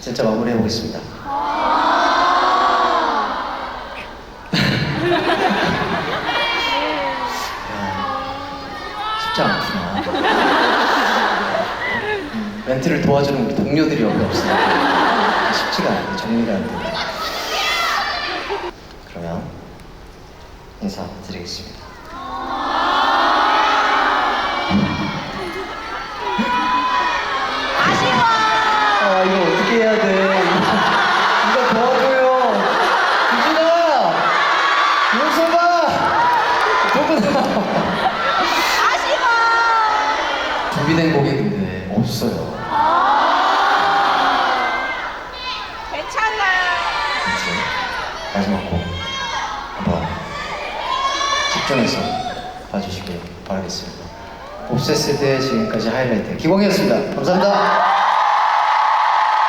진짜 마무리해 보겠습니다. 쉽지 않구나. 음, 멘트를 도와주는 우리 동료들이 여기 없으니까 쉽지가 않아요. 정리가 안 돼요. 그러면 인사드리겠습니다. 준비된 곡이 근데 없어요. 괜찮아. 그치? 마지막 곡 한번 집중해서 봐주시길 바라겠습니다. 옵세스의 지금까지 하이라이트 기광이었습니다. 감사합니다.